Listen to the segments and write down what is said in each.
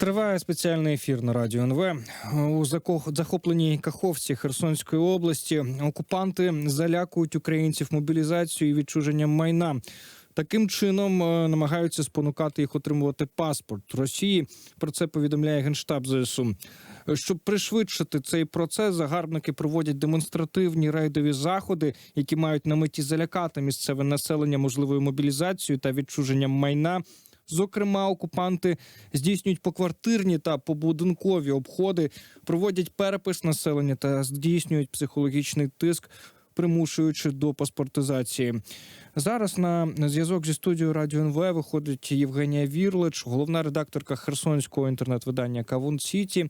Триває спеціальний ефір на радіо НВ. У захопленій Каховці Херсонської області окупанти залякують українців мобілізацією і відчуженням майна. Таким чином е, намагаються спонукати їх отримувати паспорт Росії. Про це повідомляє генштаб ЗСУ. Щоб пришвидшити цей процес, загарбники проводять демонстративні рейдові заходи, які мають на меті залякати місцеве населення можливою мобілізацією та відчуженням майна. Зокрема, окупанти здійснюють поквартирні та побудинкові обходи, проводять перепис населення та здійснюють психологічний тиск, примушуючи до паспортизації. Зараз на зв'язок зі студією Радіо НВ виходить Євгенія Вірлич, головна редакторка херсонського інтернет-видання Кавун Сіті.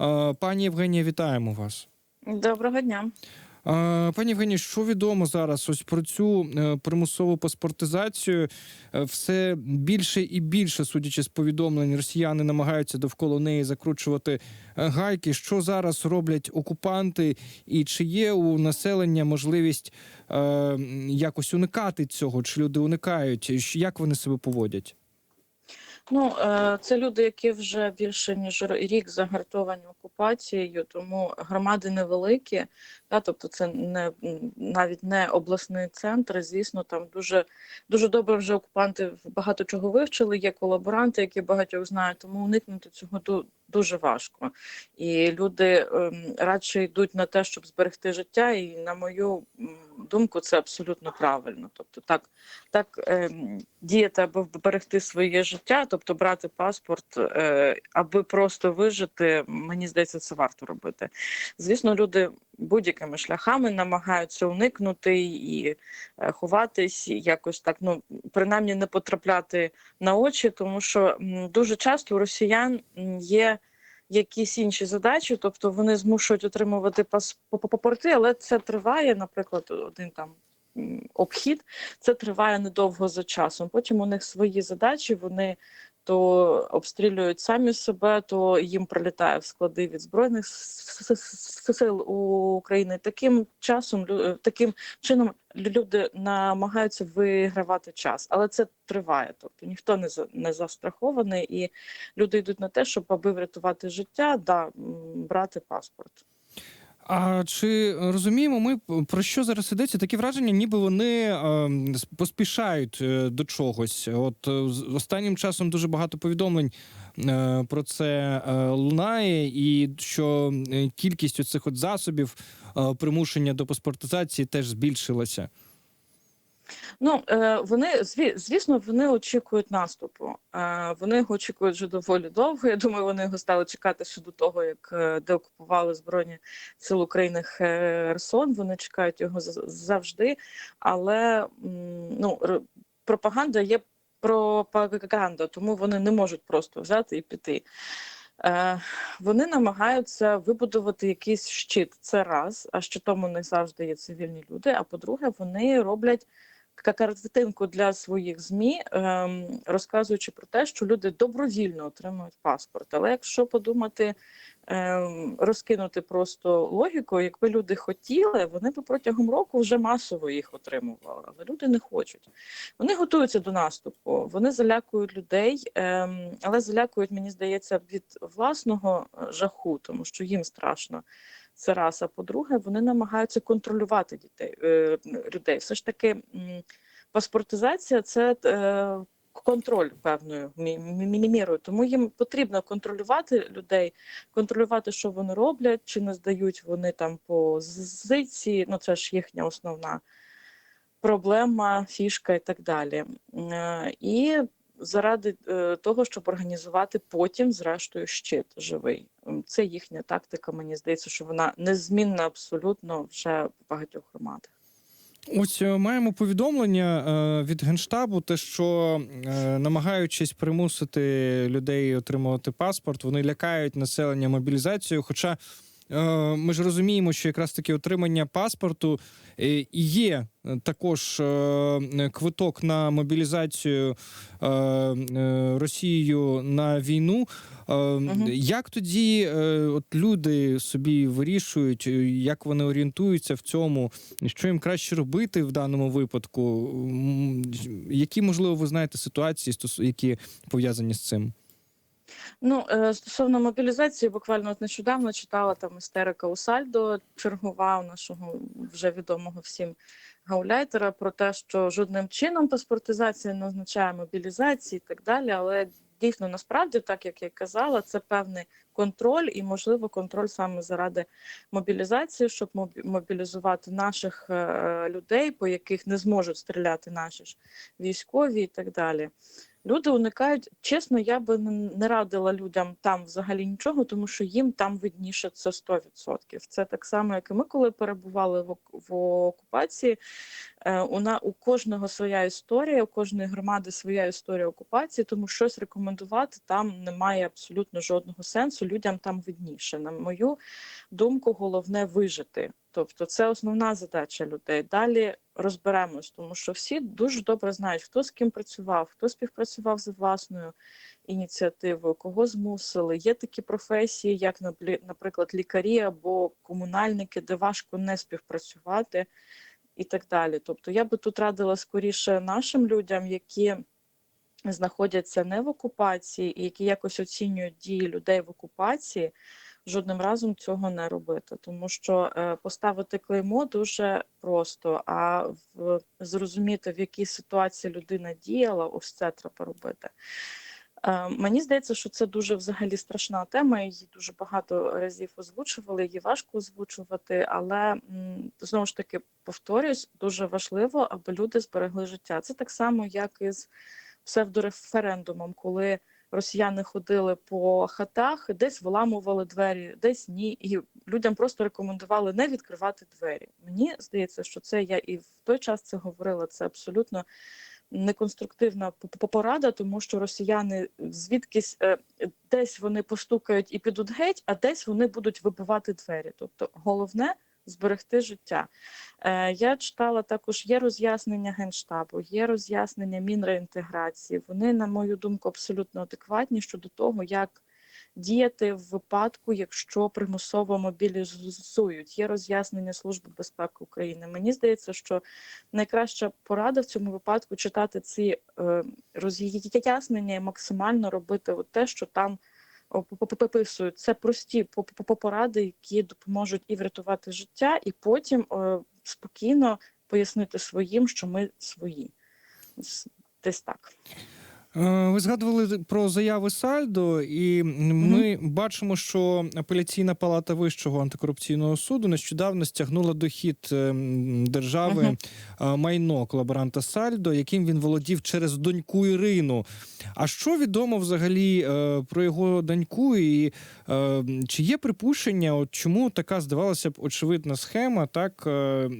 Е, Пані Євгенія, вітаємо вас. Доброго дня. Пані Євгенії, що відомо зараз ось про цю е, примусову паспортизацію? Е, Все більше і більше, судячи з повідомлень, росіяни намагаються довкола неї закручувати е, гайки. Що зараз роблять окупанти, і чи є у населення можливість якось уникати цього? Чи люди уникають? Як вони себе поводять? Ну е, це люди, які вже більше ніж рік загартовані окупацією, тому громади невеликі. Та тобто, це не навіть не обласний центр. Звісно, там дуже дуже добре вже окупанти багато чого вивчили. Є колаборанти, які багатьох знають, тому уникнути цього дуже важко. І люди ем, радше йдуть на те, щоб зберегти життя. І на мою думку, це абсолютно правильно. Тобто, так так ем, діяти, аби вберегти своє життя, тобто брати паспорт, е, аби просто вижити, мені здається, це варто робити. Звісно, люди будь-якими шляхами намагаються уникнути і е, ховатись, якось так, ну принаймні не потрапляти на очі, тому що дуже часто у росіян є. Якісь інші задачі, тобто вони змушують отримувати пас- па- па- паспорти, але це триває, наприклад, один там обхід, це триває недовго за часом. Потім у них свої задачі, вони то обстрілюють самі себе, то їм прилітає в склади від збройних сил України. Таким часом лю- таким чином люди намагаються вигравати час, але це триває. Тобто ніхто не не застрахований, і люди йдуть на те, щоб аби врятувати життя, да брати паспорт. А чи розуміємо ми про що зараз ідеться? Такі враження, ніби вони е, поспішають е, до чогось. От е, останнім часом дуже багато повідомлень е, про це е, лунає, і що кількість цих от засобів е, примушення до паспортизації теж збільшилася. Ну е, вони зві- звісно, вони очікують наступу. Е, Вони його очікують вже доволі довго. Я думаю, вони його стали чекати ще до того, як е, деокупували збройні сили України Херсон. Вони чекають його за- завжди. Але ну пропаганда є пропаганда, тому вони не можуть просто взяти і піти. Вони намагаються вибудувати якийсь щит. Це раз. А щитом у них завжди є цивільні люди. А по-друге, вони роблять картинку для своїх змі, ем, розказуючи про те, що люди добровільно отримують паспорт. Але якщо подумати, ем, розкинути просто логіку, якби люди хотіли, вони б протягом року вже масово їх отримували. Але люди не хочуть. Вони готуються до наступу, вони залякують людей, ем, але залякують, мені здається, від власного жаху, тому що їм страшно. Це раз. А по-друге, вони намагаються контролювати дітей е, людей. Все ж таки, паспортизація це е, контроль певною мі- мі- мірою. Тому їм потрібно контролювати людей, контролювати, що вони роблять, чи не здають вони там позиції. Ну це ж їхня основна проблема, фішка і так далі. Е, І заради е, того, щоб організувати потім, зрештою, щит живий. Це їхня тактика. Мені здається, що вона незмінна абсолютно вже в багатьох громадах. Ось е, маємо повідомлення е, від генштабу, те, що намагаючись примусити людей отримувати паспорт, вони лякають населення мобілізацією. Хоча ми ж розуміємо, що якраз таки отримання паспорту е, є е, також е, квиток на мобілізацію е, е, Росією на війну. Е, Як тоді е, от люди собі вирішують, е, як вони орієнтуються в цьому, що їм краще робити в даному випадку? Які можливо ви знаєте ситуації, які пов'язані з цим? Ну, е, стосовно мобілізації, буквально от нещодавно читала там істерика у Сальдо, чергова у нашого вже відомого всім гауляйтера про те, що жодним чином паспортизація не означає мобілізації і так далі. Але дійсно насправді, так як я казала, це певний контроль і, можливо, контроль саме заради мобілізації, щоб мобі- мобілізувати наших е, людей, по яких не зможуть стріляти наші ж військові і так далі. Люди уникають, чесно, я би не радила людям там взагалі нічого, тому що їм там видніше це 100%. Це так само, як і ми, коли перебували в окупації. Е, у, на, у кожного своя історія, у кожної громади своя історія окупації, тому щось рекомендувати там немає абсолютно жодного сенсу. Людям там видніше. На мою думку, головне вижити. Тобто, це основна задача людей. Далі розберемось, тому що всі дуже добре знають, хто з ким працював, хто співпрацював за власною ініціативою, кого змусили. Є такі професії, як наприклад, лікарі або комунальники, де важко не співпрацювати і так далі. Тобто, я би тут радила скоріше нашим людям, які знаходяться не в окупації і які якось оцінюють дії людей в окупації. Жодним разом цього не робити, тому що е, поставити клеймо дуже просто. А в зрозуміти, в якій ситуації людина діяла, ось це треба робити. Е, Мені здається, що це дуже взагалі страшна тема. Її дуже багато разів озвучували. Її важко озвучувати, але знову ж таки повторюсь, дуже важливо, аби люди зберегли життя. Це так само, як і з псевдореферендумом, коли росіяни ходили по хатах, десь виламували двері, десь ні, і людям просто рекомендували не відкривати двері. Мені здається, що це я і в той час це говорила. Це абсолютно неконструктивна порада, тому що росіяни звідкись е, десь вони постукають і підуть геть, а десь вони будуть вибивати двері. Тобто головне зберегти життя. Е, я читала також є роз'яснення генштабу, є роз'яснення мінреінтеграції. Вони, на мою думку, абсолютно адекватні щодо того, як діяти в випадку, якщо примусово мобілізують. Є роз'яснення Служби безпеки України. Мені здається, що найкраща порада в цьому випадку читати ці е, роз'яснення і максимально робити от те, що там пописують. Це прості по- по- по- поради, які допоможуть і врятувати життя, і потім е, спокійно пояснити своїм, що ми свої. Десь так. Е, Ви згадували про заяви Сальдо, і ми бачимо, що апеляційна палата Вищого антикорупційного суду нещодавно стягнула дохід е, держави Мгм. е, майно колаборанта Сальдо, яким він володів через доньку Ірину. А що відомо взагалі про його доньку? І чи є припущення, от чому така здавалося б очевидна схема, так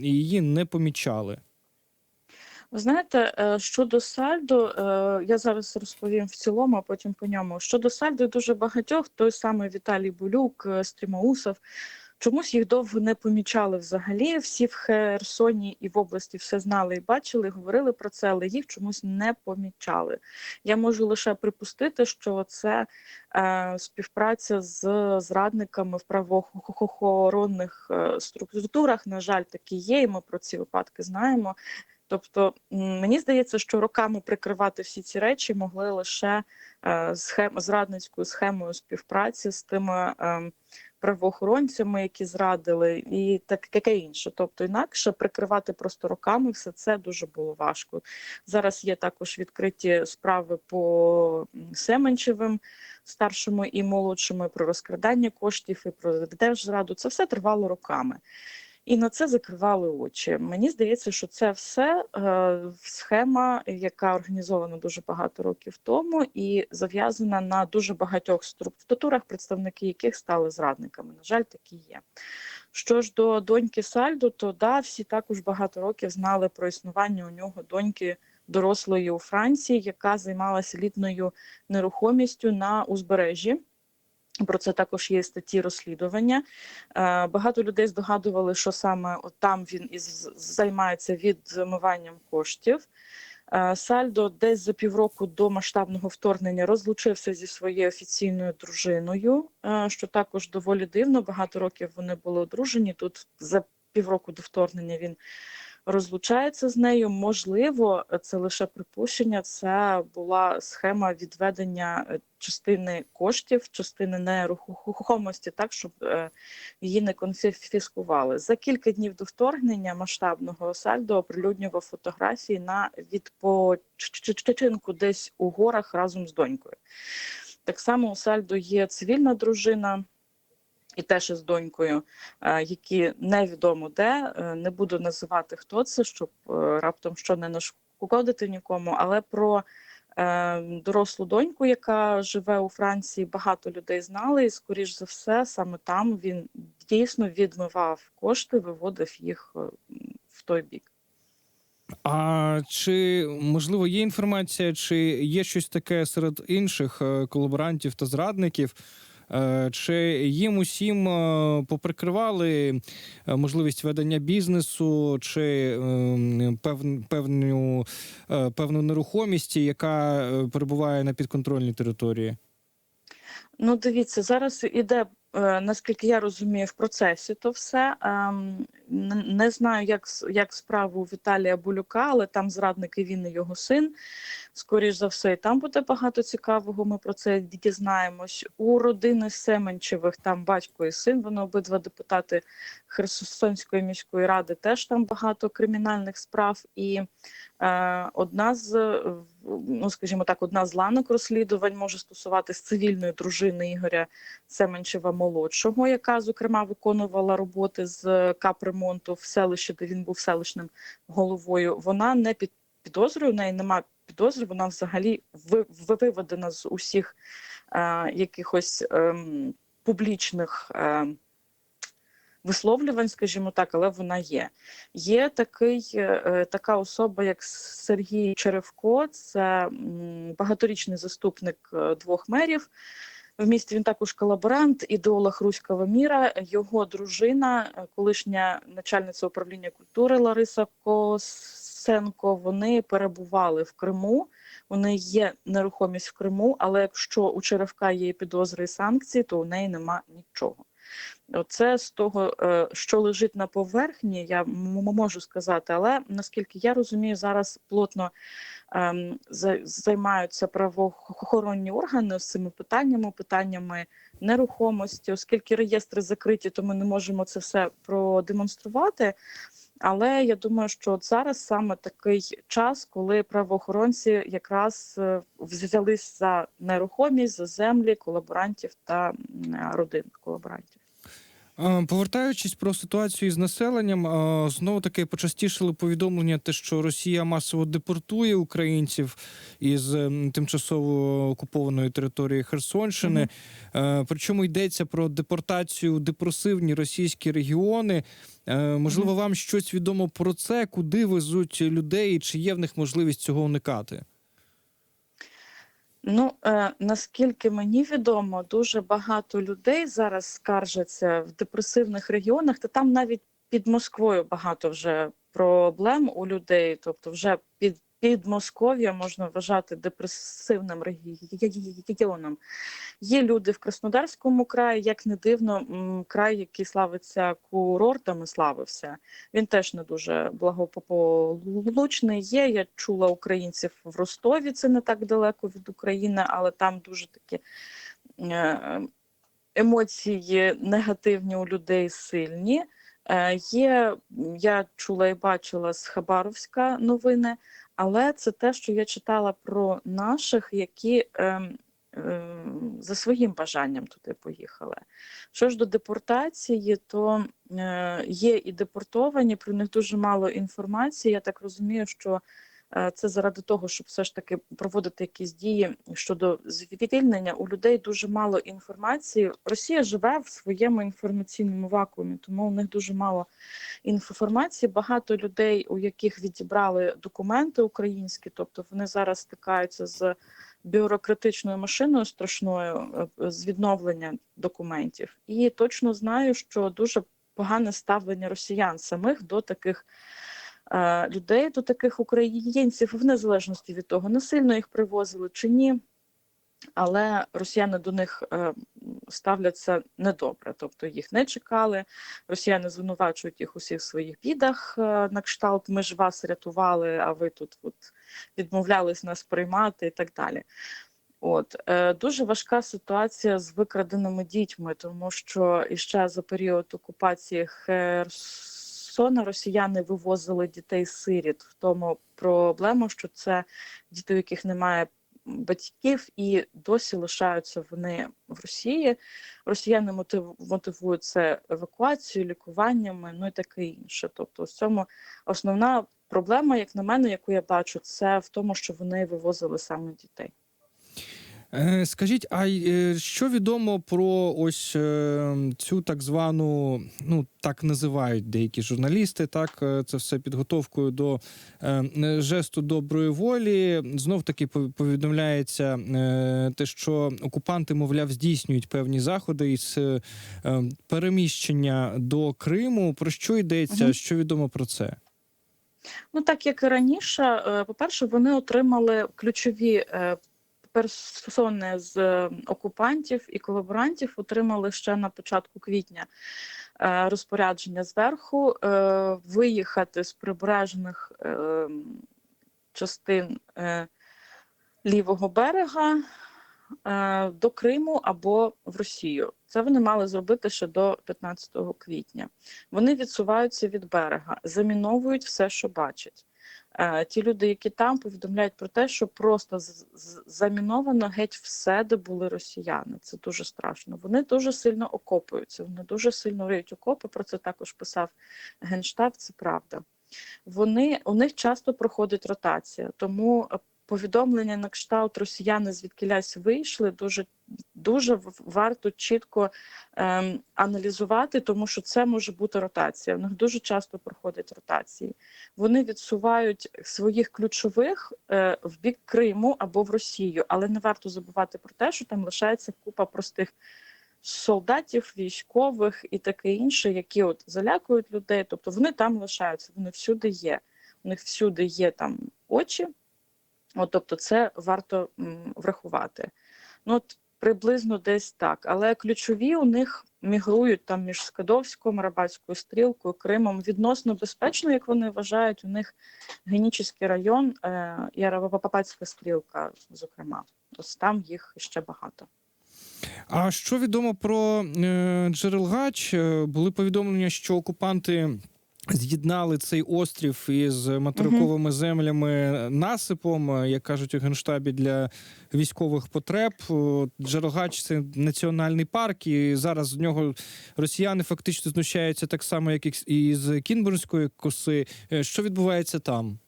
і її не помічали? Знаєте, е, щодо сальдо, е, я зараз розповім в цілому, а потім по ньому. Щодо сальдо, дуже багатьох, той самий Віталій Булюк, е, Стрімаусов, чомусь їх довго не помічали взагалі. Всі в Херсоні і в області все знали і бачили, говорили про це, але їх чомусь не помічали. Я можу лише припустити, що це е, співпраця з зрадниками в правоохоронних е, структурах. На жаль, такі є, і ми про ці випадки знаємо. Тобто мені здається, що роками прикривати всі ці речі могли лише е, схем, зрадницькою схемою співпраці з тими е, правоохоронцями, які зрадили, і таке інше. Тобто, інакше прикривати просто роками все це дуже було важко. Зараз є також відкриті справи по Семенчевим, старшому і молодшому, і про розкрадання коштів, і про держзраду. Це все тривало роками. І на це закривали очі. Мені здається, що це все е, схема, яка організована дуже багато років тому, і зав'язана на дуже багатьох структурах, представники яких стали зрадниками. На жаль, такі є. Що ж до доньки Сальдо, то да, всі також багато років знали про існування у нього доньки дорослої у Франції, яка займалася літною нерухомістю на узбережжі. Про це також є статті розслідування. Е, Багато людей здогадували, що саме там він і займається відмиванням коштів. Е, Сальдо десь за півроку до масштабного вторгнення розлучився зі своєю офіційною дружиною, е, що також доволі дивно. Багато років вони були одружені. Тут за півроку до вторгнення він розлучається з нею. Можливо, це лише припущення. Це була схема відведення е, частини коштів, частини нерухомості, так щоб е, її не конфіскували. За кілька днів до вторгнення масштабного Сальдо оприлюднював фотографії на відпочинку десь у горах разом з донькою. Так само у Сальдо є цивільна дружина. І теж із донькою, е, які невідомо де, е, не буду називати хто це, щоб е, раптом що не нашкодити нікому, але про дорослу доньку, яка живе у Франції, багато людей знали, і скоріш за все, саме там він дійсно відмивав кошти, виводив їх в той бік. А чи можливо є інформація, чи є щось таке серед інших колаборантів та зрадників? Е, Чи їм усім е, поприкривали е, можливість ведення бізнесу, чи ем, певну, певну нерухомість, яка перебуває на підконтрольній території? Ну, дивіться, зараз іде, е, наскільки я розумію, в процесі то все. Ем, Не знаю, як, як справу Віталія Булюка, але там зрадники він і його син. Скоріш за все, і там буде багато цікавого. Ми про це дізнаємось. У родини Семенчевих там батько і син. Вони обидва депутати Херсонської міської ради. Теж там багато кримінальних справ. І е, одна з ну, скажімо так, одна з ланок розслідувань може стосуватись цивільної дружини Ігоря Семенчева молодшого, яка зокрема виконувала роботи з капремонту в селищі, де він був селищним головою. Вона не під підозрою, у неї немає підозри. Вона взагалі ви- ви- виведена з усіх е, якихось ем, публічних. Е, Висловлювань, скажімо так, але вона є. Є такий, е, така особа, як Сергій Черевко, це багаторічний заступник е, двох мерів. В місті він також колаборант, ідеолог руського міра. Його дружина, колишня начальниця управління культури Лариса Косенко. Вони перебували в Криму. Вони є нерухомість в Криму, але якщо у Черевка є підозри і санкції, то у неї нема нічого. Оце з того, е, що лежить на поверхні, я можу сказати, але наскільки я розумію, зараз плотно ем, займаються правоохоронні органи з цими питаннями, питаннями нерухомості, оскільки реєстри закриті, то ми не можемо це все продемонструвати. Але я думаю, що от зараз саме такий час, коли правоохоронці якраз е, взялись за нерухомість, за землі колаборантів та родин колаборантів. Е, Повертаючись про ситуацію із населенням, е, знову таки почастішили повідомлення, те, що Росія масово депортує українців із ем, тимчасово окупованої території Херсонщини. Е, Причому йдеться про депортацію у депресивні російські регіони. Можливо, вам щось відомо про це, куди везуть людей, чи є в них можливість цього уникати? Ну е, наскільки мені відомо, дуже багато людей зараз скаржаться в депресивних регіонах, та там навіть під Москвою багато вже проблем у людей, тобто вже під Підмосков'я можна вважати депресивним регіоном. Є люди в Краснодарському краї, як не дивно, край, який славиться курортами, славився. Він теж не дуже благополучний. Є. Я чула українців в Ростові, це не так далеко від України, але там дуже такі е, емоції негативні у людей сильні. Е, Є, я чула і бачила з Хабаровська новини, але це те, що я читала про наших, які ем, ем, за своїм бажанням туди поїхали. Що ж до депортації, то е, є і депортовані, про них дуже мало інформації. Я так розумію, що це заради того, щоб все ж таки проводити якісь дії щодо звільнення. У людей дуже мало інформації. Росія живе в своєму інформаційному вакуумі, тому у них дуже мало інформації. Багато людей, у яких відібрали документи українські, тобто вони зараз стикаються з бюрократичною машиною страшною е, з відновлення документів. І точно знаю, що дуже погане ставлення росіян самих до таких. Е, Людей до таких українців в незалежності від того, насильно їх привозили чи ні. але росіяни до них е, ставляться недобре, тобто їх не чекали. Росіяни звинувачують їх у всіх своїх бідах е, на кшталт. Ми ж вас рятували, а ви тут от, відмовлялись нас приймати і так далі. От дуже важка ситуація з викраденими дітьми, тому що іще за період окупації Херсона росіяни вивозили дітей сиріт. В тому проблема, що це діти, у яких немає батьків, і досі лишаються вони в Росії. Росіяни мотив, мотивують це евакуацією, лікуваннями, ну і таке інше. Тобто, в цьому основна проблема, як на мене, яку я бачу, це в тому, що вони вивозили саме дітей. Е, Скажіть, а е, що відомо про ось е, цю так звану, ну так називають деякі журналісти, так це все підготовкою до жесту доброї волі. Знов таки повідомляється те, що окупанти, мовляв, здійснюють певні заходи із переміщення до Криму. Про що йдеться? Мгм. Що відомо про це? Ну так як і раніше, е, по-перше, вони отримали ключові персони з е, окупантів і колаборантів, отримали ще на початку квітня е, розпорядження зверху е, виїхати з прибережних частин лівого берега до Криму або в Росію. Це вони мали зробити ще до 15 квітня. Вони відсуваються від берега, заміновують все, що бачать. Е, Ті люди, які там повідомляють про те, що просто заміновано геть все, де були росіяни. Це дуже страшно. Вони дуже сильно окопуються, вони дуже сильно риють окопи. Про це також писав генштаб. Це правда. Вони у них часто проходить ротація, тому е, повідомлення на кшталт росіяни звідкілясь вийшли. Дуже дуже варто чітко ем, аналізувати, тому що це може бути ротація. У них дуже часто проходять ротації. Вони відсувають своїх ключових е, в бік Криму або в Росію, але не варто забувати про те, що там лишається купа простих солдатів, військових і таке інше, які от залякують людей. Тобто вони там лишаються, вони всюди є. У них всюди є там очі. От, тобто, це варто врахувати. Ну, от приблизно десь так. Але ключові у них мігрують там між Скадовськом, Рабатською стрілкою, Кримом. Відносно безпечно, як вони вважають, у них Генічеський район е, і Арабапапацька стрілка, зокрема. Ось там їх ще багато. А що відомо про е, Джерелгач? Е, Були повідомлення, що окупанти з'єднали цей острів із материковими землями насипом, як кажуть у генштабі для військових потреб. О, Джерелгач це національний парк, і зараз з нього росіяни фактично знущаються так само, як і з Кінбурнської коси. Е, Що відбувається там?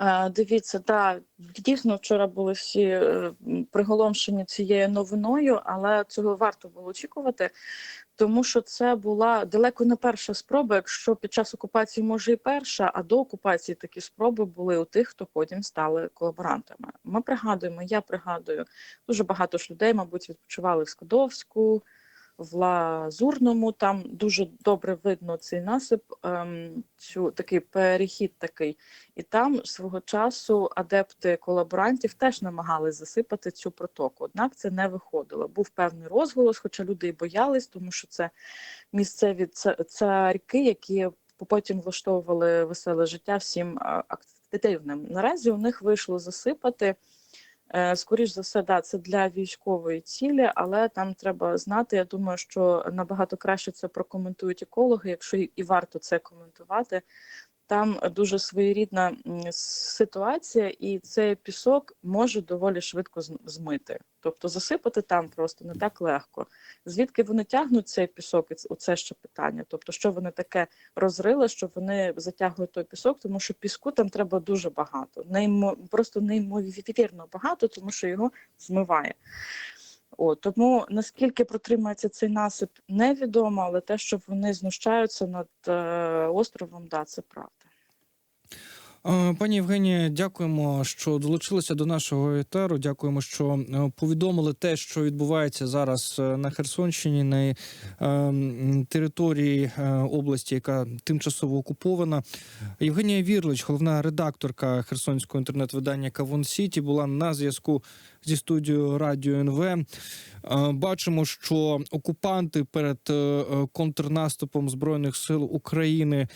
Е, Дивіться, так, дійсно вчора були всі е, приголомшені цією новиною, але цього варто було очікувати, тому що це була далеко не перша спроба, якщо під час окупації може і перша, а до окупації такі спроби були у тих, хто потім стали колаборантами. Ми пригадуємо, я пригадую, дуже багато ж людей, мабуть, відпочивали в Скадовську, в Лазурному. Там дуже добре видно цей насип, ем, цю такий перехід такий. І там свого часу адепти колаборантів теж намагались засипати цю протоку. Однак це не виходило. Був певний розголос, хоча люди і боялись, тому що це місцеві царьки, які потім влаштовували веселе життя всім активним. Наразі у них вийшло засипати. Е, Скоріш за все, да, це для військової цілі, але там треба знати. Я думаю, що набагато краще це прокоментують екологи, якщо і і варто це коментувати. Там дуже своєрідна ситуація, і цей пісок може доволі швидко змити. Тобто засипати там просто не так легко. Звідки вони тягнуть цей пісок? Оце ще питання. Тобто, що вони таке розрили, що вони затягують той пісок, тому що піску там треба дуже багато, неймо просто неймовірно багато, тому що його змиває. О, тому наскільки протримається цей насип, невідомо, але те, що вони знущаються над е, островом, да, це правда. Е, Пані Євгенія, дякуємо, що долучилися до нашого етеру. Дякуємо, що е, повідомили те, що відбувається зараз е, на Херсонщині, на території області, яка тимчасово окупована. Євгенія Вірлич, головна редакторка херсонського інтернет-видання Кавун Сіті, була на зв'язку зі студією Радіо НВ. Бачимо, що окупанти перед контрнаступом збройних сил України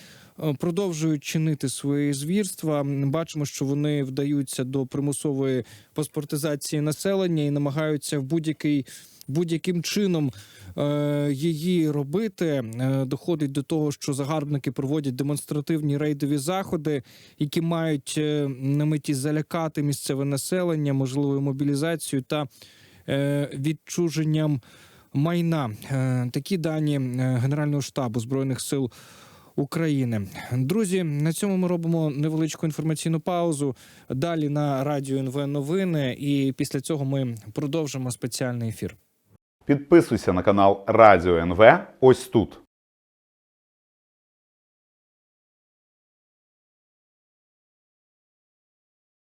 продовжують чинити свої звірства. Бачимо, що вони вдаються до примусової паспортизації населення і намагаються в будь-який будь-яким чином е, її робити. Е, доходить до того, що загарбники проводять демонстративні рейдові заходи, які мають е, на меті залякати місцеве населення, можливою мобілізацією та е, відчуженням майна. Е, Такі дані е, Генерального штабу збройних сил. України, друзі, на цьому ми робимо невеличку інформаційну паузу. Далі на радіо НВ новини, і після цього ми продовжимо спеціальний ефір. Підписуйся на канал Радіо НВ ось тут.